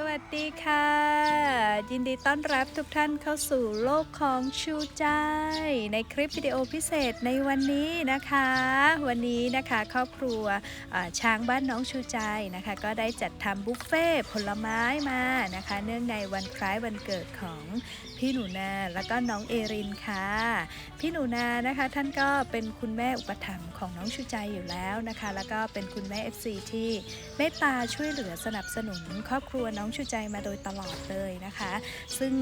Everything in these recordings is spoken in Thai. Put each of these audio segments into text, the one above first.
สวัสดีค่ะ ยินดีต้อนรับทุกท่านเข้าสู่โลกของชูใจ ในคลิปวิดีโอพิเศษในวันนี้นะคะ วันนี้นะคะครอบครัวช้างบ้านน้องชูใจนะคะ ก็ได้จัดทำบุฟเฟ่ผลไม้มานะคะ เนื่องในวันคล้ายวันเกิดของ พี่หนูนาแล้วก็น้องเอรินค่ะ พี่หนูนานะคะ ท่านก็เป็นคุณแม่อุปถัมภ์ของน้องชูใจอยู่แล้วนะคะ แล้วก็เป็นคุณแม่ FC ที่เมตตาช่วยเหลือสนับสนุนครอบครัวน้องชูใจมาโดยตลอดเลยนะคะ ซึ่ง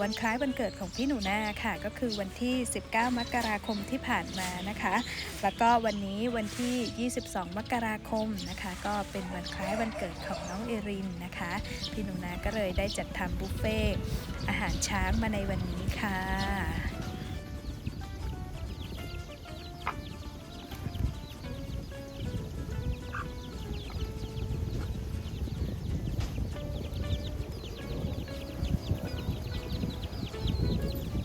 วันคล้ายวันเกิดของพี่หนูนาค่ะ ก็คือวันที่ 19 มกราคมที่ผ่านมานะคะ แล้วก็วันนี้วันที่ 22 มกราคมนะคะ ก็เป็นวันคล้ายวันเกิดของน้องเอรินนะคะ พี่หนูนาก็เลยได้จัดทำบุฟเฟ่อาหารช้างมาในวันนี้ค่ะ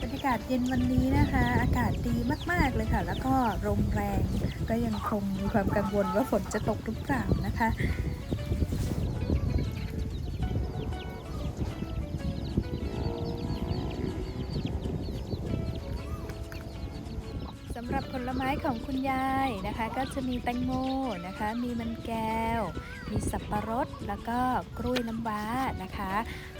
บรรยากาศเย็นวันนี้นะคะ อากาศดีมาก ๆ เลยค่ะ แล้วก็ลมแรงก็ยังคงมีความกังวลว่าฝนจะตกหรือเปล่านะคะ ของคุณยายนะคะ ก็จะมีแตงโมนะคะ มีมันแก้ว มีสับปะรดแล้วก็กล้วยน้ำว้านะคะ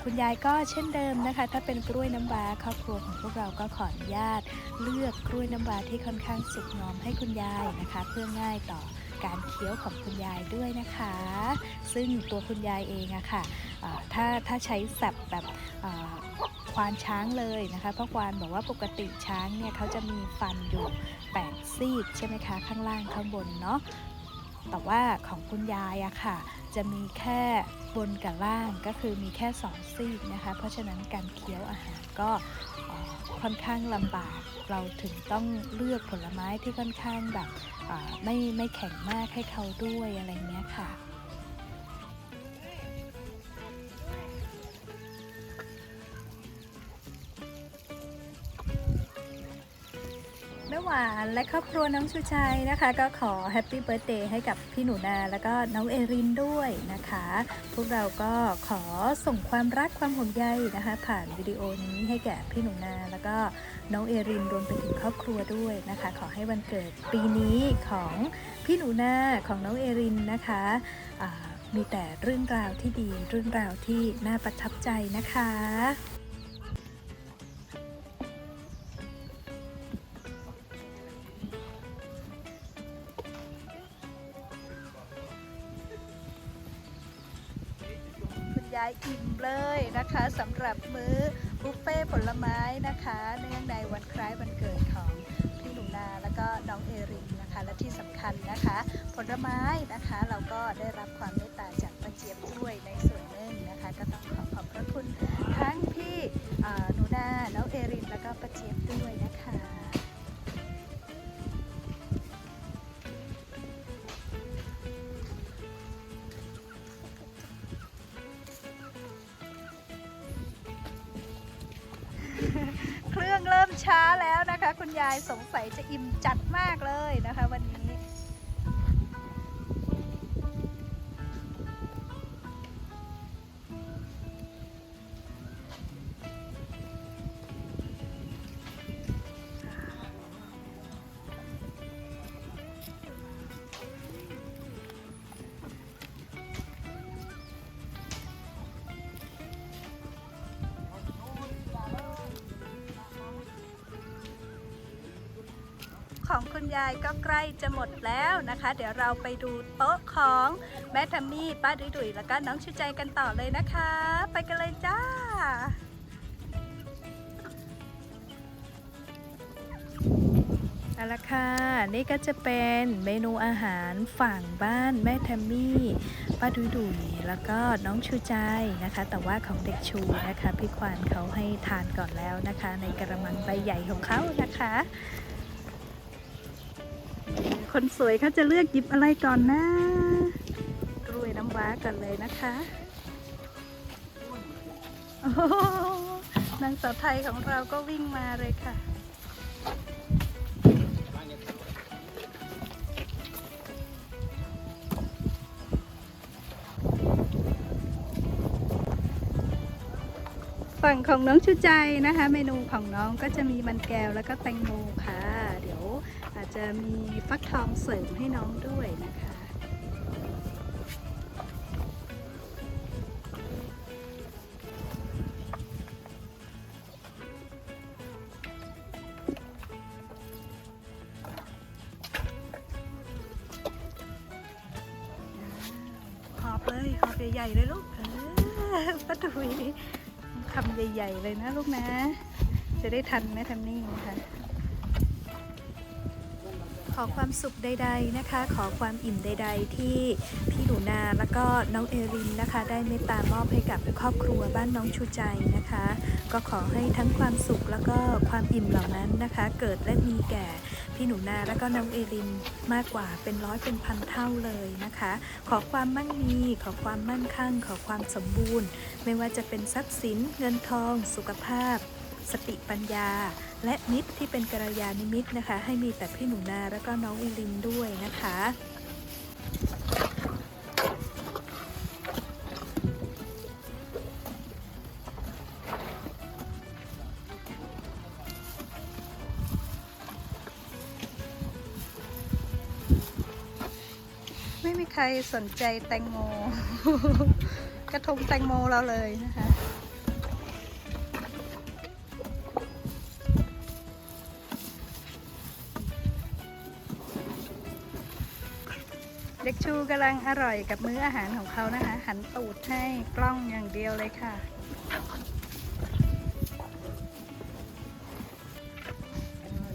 คุณยายก็เช่นเดิมนะคะ ถ้าเป็นกล้วยน้ำว้าครอบครัวของพวกเราก็ขออนุญาต เลือกกล้วยน้ำว้าที่ค่อนข้างสุกงอมให้คุณยายนะคะ เพื่อง่ายต่อการเคี้ยวของคุณยายด้วยนะคะ ซึ่งตัวคุณยายเองอะค่ะอ่าถ้าถ้าใช้สับแบบ ควานช้างเลยนะคะเพราะควานบอกว่าปกติช้างเนี่ยเขาจะมีฟันอยู่8ซีกใช่ไหมคะข้างล่างข้างบนเนาะแต่ว่าของคุณยายอะค่ะ จะมีแค่บนกับล่างก็คือมีแค่2ซีกนะคะ เพราะฉะนั้นการเคี้ยวอาหารก็ค่อนข้างลำบาก เราถึงต้องเลือกผลไม้ที่ค่อนข้างแบบไม่ไม่แข็งมากให้เขาด้วยอะไรเงี้ยค่ะ หวานและครอบครัวน้องชูชัยนะคะ ก็ขอแฮปปี้เบิร์ a เดย์ให้กับพี่หนูนา แล้วก็น้องเอรินด้วยนะคะ พวกเราก็ขอส่งความรักความห่วงใยนะคะ ผ่านวิดีโอนี้ให้แก่พี่หนูนา แล้วก็น้องเอรินรวมไปถึงครอบครัวด้วยนะคะ ขอให้วันเกิดปีนี้ของพี่หนูนาของน้องเอรินนะคะมีแต่เรื่องราวที่ดีเรื่องราวที่น่าประทับใจนะคะ นะคะ เนื่องในวันคล้ายวันเกิดของพี่หนูนาแล้วก็น้องเอรินนะคะ และที่สำคัญนะคะ ผลไม้ายสงสัยจะอิ่มจัดมาก ของคุณยายก็ใกล้จะหมดแล้วนะคะ เดี๋ยวเราไปดูโต๊ะของแม่ทัมมี่ป้าดุยดุยแล้วก็น้องชูใจกันต่อเลยนะคะ ไปกันเลยจ้าเอาละค่ะ นี่ก็จะเป็นเมนูอาหารฝั่งบ้านแม่แทมมี่ป้าดุยดุยแล้วก็น้องชูใจนะคะ แต่ว่าของเด็กชูนะคะ พี่ควานเขาให้ทานก่อนแล้วนะคะ ในกระมังใบใหญ่ของเขานะคะ คนสวยเขาจะเลือกหยิบอะไรก่อนนะกล้วยน้ำว้าก่อนเลยนะคะโอ้โหนางสาวไทยของเราก็วิ่งมาเลยค่ะฝั่งของน้องชูใจนะคะ เมนูของน้องก็จะมีมันแก้วแล้วก็แตงโมค่ะ จะมีฟักทองเสริมให้น้องด้วยนะคะ หอบเลยหอบใหญ่ๆเลยลูกเออป้าดุยคำใหญ่ๆเลยนะลูกนะ จะได้ทันแม่ทันนี่นะคะ ขอความสุขใด ๆนะคะ ขอความอิ่มใด ๆ ที่พี่หนูนาแล้วก็น้องเอรินนะคะ ได้เมตตามอบให้กับครอบครัวบ้านน้องชูใจนะคะ ก็ขอให้ทั้งความสุขแล้วก็ความอิ่มเหล่านั้นนะคะ เกิดและมีแก่พี่หนูนาแล้วก็น้องเอรินมากกว่าเป็นร้อยเป็นพันเท่าเลยนะคะ ขอความมั่งมี ขอความมั่นคั่ง ขอความสมบูรณ์ ไม่ว่าจะเป็นทรัพย์สินเงินทอง สุขภาพ สติปัญญา และมิตรที่เป็นกัลยาณมิตรนะคะ ให้มีแต่พี่หนูนาแล้วก็น้องอิลินด้วยนะคะไม่มีใครสนใจแตงโม กระทงแตงโมเราเลยนะคะ เด็กชูกำลังอร่อยกับมื้ออาหารของเขานะคะ หันตูดให้กล้องอย่างเดียวเลยค่ะ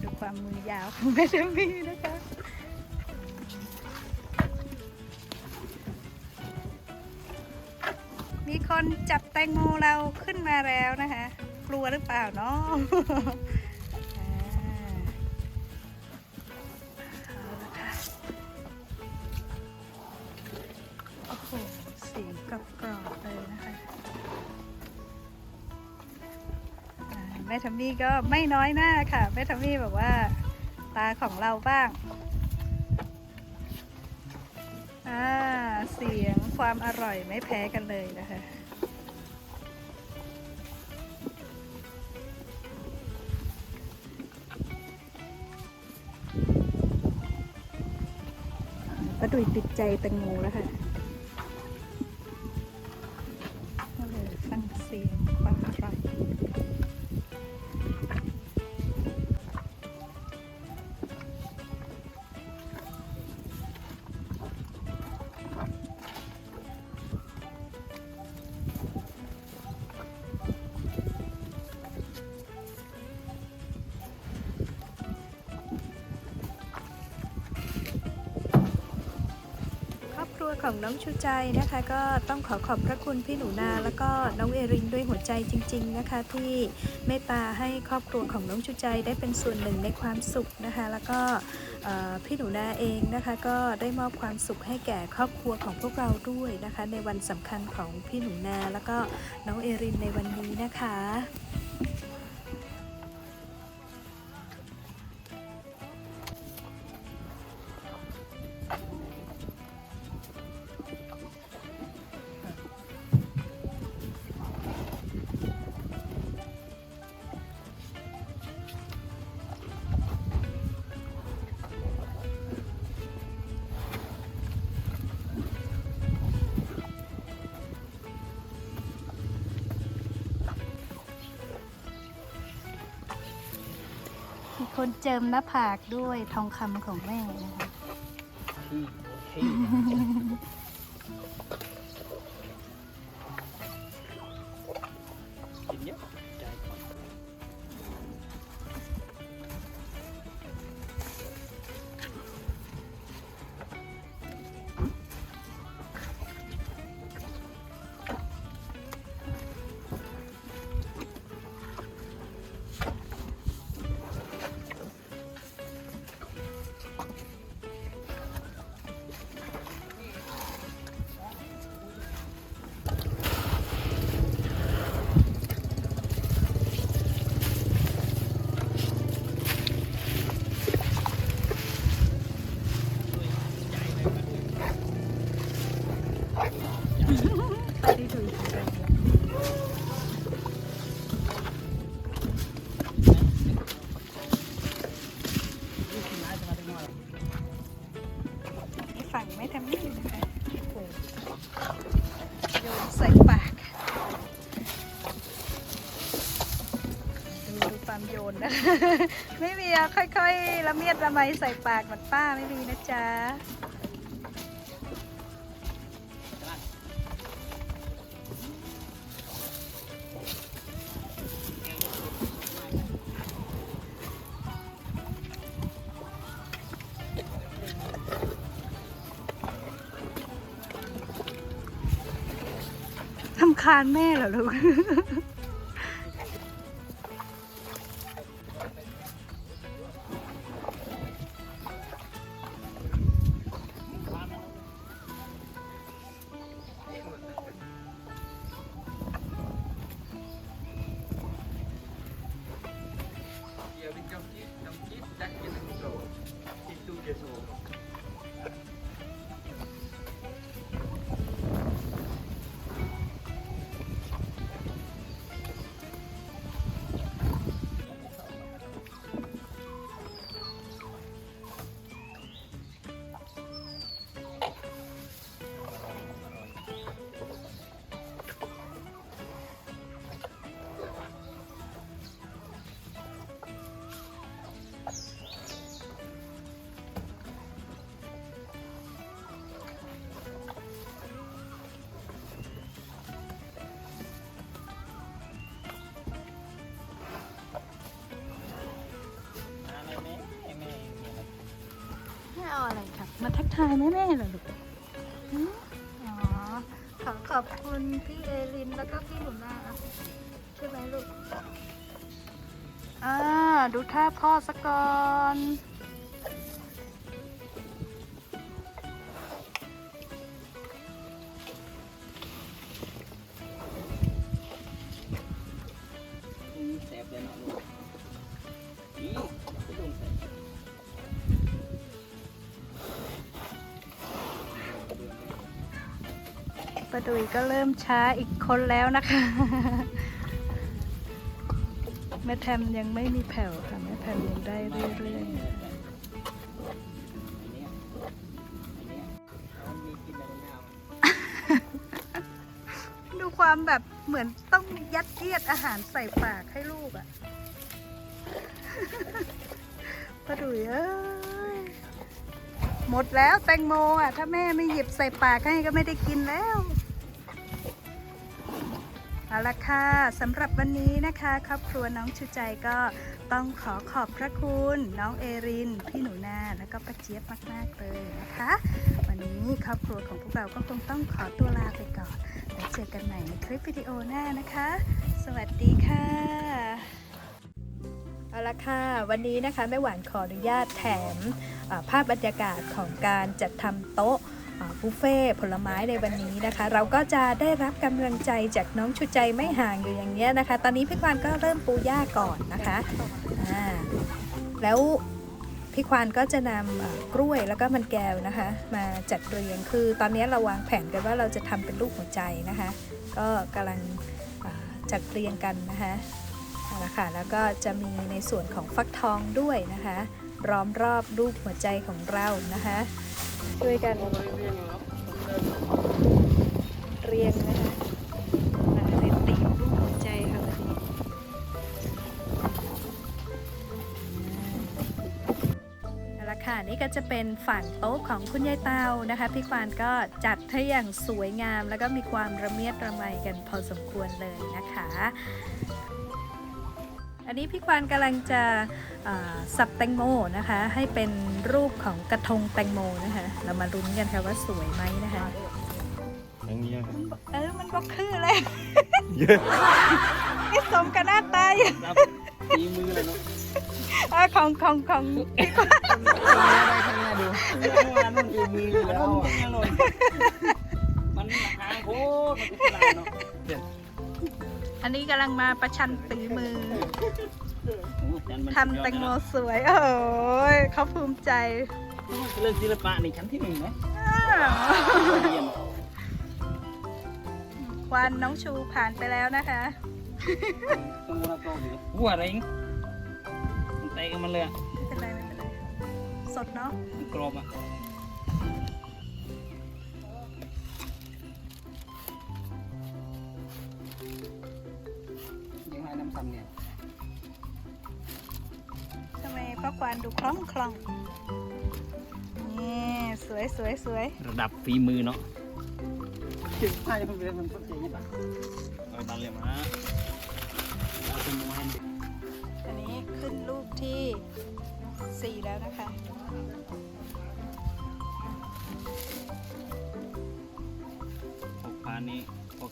ดูความมือยาวของแม่เดมีนะคะมีคนจับแตงโมเราขึ้นมาแล้วนะคะ กลัวหรือเปล่าเนาะ แม่ทัมมี่ก็ไม่น้อยหน้าค่ะ แม่ทัมมี่แบอกว่าตาของเราบ้างอ่าเสียงความอร่อยไม่แพ้กันเลยนะคะป้าดุยติดใจแตงโมแล้วค่ะ วของน้องชูใจนะคะ ก็ต้องขอขอบพระคุณพี่หนูนาแล้วก็น้องเอรินด้วยหัวใจจริง ๆนะคะ ที่เมตตาให้ครอบครัวของน้องชูใจได้เป็นส่วนหนึ่งในความสุขนะคะ แล้วก็พี่หนูนาเองนะคะ ก็ได้มอบความสุขให้แก่ครอบครัวของพวกเราด้วยนะคะ ในวันสำคัญของพี่หนูนาแล้วก็น้องเอรินในวันนี้นะคะ คนเจิมหน้าผากด้วยทองคำของแม่นะคะ ที่ที่ นนะไม่มีอะค่อยๆละเมียดละไมใส่ปากเหมือนป้าไม่มีนะจ๊ะทำคาญแม่เหรอลูกายแม่ๆเลยลูกอ๋อขอขอบคุณพี่เอลินแล้วก็พี่หนุนาใช่ไหมลูกอ่าดูท่าพ่อสักก่อน ก็เริ่มช้าอีกคนแล้วนะคะแม่แทมยังไม่มีแผ่วค่ะแม่แทมยังได้เรื่อยๆดูความแบบเหมือนต้องยัดเยียดอาหารใส่ปากให้ลูกอะ่ะป้าดุยเอ้ยหมดแล้วแตงโมอะ ถ้าแม่ไม่หยิบใส่ปากให้ก็ไม่ได้กินแล้ว เอาละค่ะสำหรับวันนี้นะคะ ครอบครัวน้องชูใจก็ต้องขอขอบพระคุณ น้องเอริน พี่หนูนาแล้วก็ป้าเจี๊ยบมาก ๆ เลยนะคะ วันนี้ครอบครัวของพวกเราก็คงต้องขอตัวลาไปก่อนแล้วเจอกันใหม่ในคลิปวิดีโอหน้านะคะ สวัสดีค่ะเอาละค่ะ วันนี้นะคะแม่หวานขออนุญาตแถมภาพบรรยากาศของการจัดทำโต๊ะ บุฟเฟ่ผลไม้ในวันนี้นะคะ เราก็จะได้รับกำลังใจจากน้องชุใจไม่ห่างอยู่อย่างเงี้ยนะคะ ตอนนี้พี่ควานก็เริ่มปูหญ้าก่อนนะคะอ่าแล้วพี่ควานก็จะนำกล้วยแล้วก็มันแก้วนะคะ มาจัดเรียงคือตอนนี้เราวางแผนกันว่าเราจะทำเป็นรูปหัวใจนะคะ ก็กำลังจัดเรียงกันนะคะเอาละค่ะแล้วก็จะมีในส่วนของฟักทองด้วยนะคะล้อมรอบรูปหัวใจของเรานะคะ ช่วยกันเรียงนะคะมาในตีมรูปหัวใจค่ะวันนี้เอาละค่ะนี่ก็จะเป็นฝั่งโต๊ะของคุณยายเตานะคะ พี่ควานก็จัดให้อย่างสวยงาม แล้วก็มีความระเมียดระไมกันพอสมควรเลยนะคะ อันนี้พี่ควานกำลังจะเอ่อสับแตงโมนะคะ ให้เป็นรูปของกระทงแตงโมนะคะ เรามาลุ้นกันค่ะว่าสวยไหมนะคะอย่างนี้ยเออมันก็คือเลยนี่สมกับหน้าตาอยู่ Đập. Đi mưa là nó. เออของของของพี่ควาน Không ra đây, không ra được. Nó ăn nó đi mưa là đâu à. Bánh là hàng khô, mà cái này nó. อันนี้กำลังมาประชันฝีมือ Ủa, chanh mình ทำแตงโมสวย โอ้ยเขาภูมิใจ Cái lên ศิลปะนี่ฉันที่หนึ่งไหมอ้าวเยี่ยมวันน้องชูผ่านไปแล้วนะคะต้องมูลค่าอยู่วัวอะไรอิงมันเตะกันมันเลยอะไม่เป็นไรไม่เป็นไร สดเนาะมันกรอบอะ ยังไงน้ำตำเนี่ยควานดูคล่องคล่องนี่สวยสวยสวยระดับฝีมือเนาะถึงท่าจะเป็นคนสนใจยี่ปะเอาตันเลยมาเอาเป็นโมฮันอันนี้ขึ้นลูกที่สี่แล้วนะคะ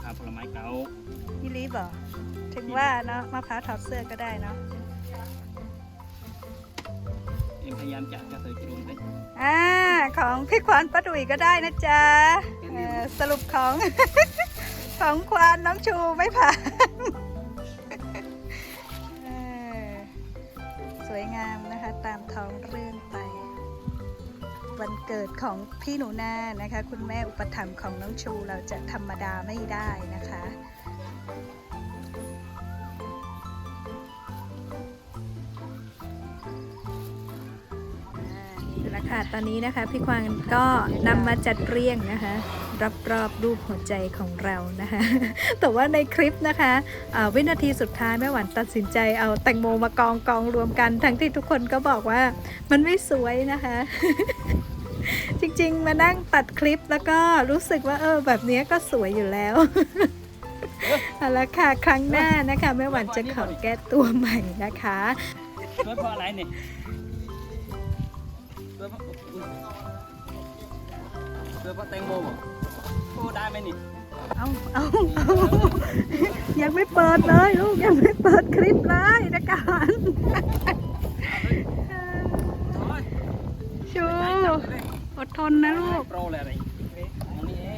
นี่พ่อค้าผลไม้เก่าพี่ลีบอกถึงว่าเนาะมะพร้าวถอดเสื้อก็ได้เนาะเอ็มพยายามจัดกระเทยจุ่มไปอ่าของพี่ควานป้าดุยก็ได้นะจ๊ะเอ่อสรุปของ ของควานน้องชูไม่ผ่าน เกิดของพี่หนูนานะคะ คุณแม่อุปถัมภ์ของน้องชูเราจะธรรมดาไม่ได้นะคะแล้วค่ะตอนนี้นะคะพี่ควางก็นำมาจัดเรียงนะคะรับรอบรูปหัวใจของเรานะคะ แต่ว่าในคลิปนะคะวินาทีสุดท้ายแม่หวานตัดสินใจเอาแตงโมมากองกองรวมกัน ทั้งที่ทุกคนก็บอกว่ามันไม่สวยนะคะ จริง ๆ มานั่งตัดคลิปแล้วก็รู้สึกว่าเออ แบบนี้ก็สวยอยู่แล้วเอาละค่ะ ครั้งหน้านะคะแม่หวานจะขอแก้ตัวใหม่นะคะช่วยเพราะอะไรเนี่ยช่วยเพราะช่วยเพราะแตงโมบอกโอ้ได้ไหมนี่เอาเอาเอายังไม่เปิดเลยลูกยังไม่เปิดคลิปเลยนะการโอ้ยชู อดทนนะลูก โปรเลยอะไรอันนี้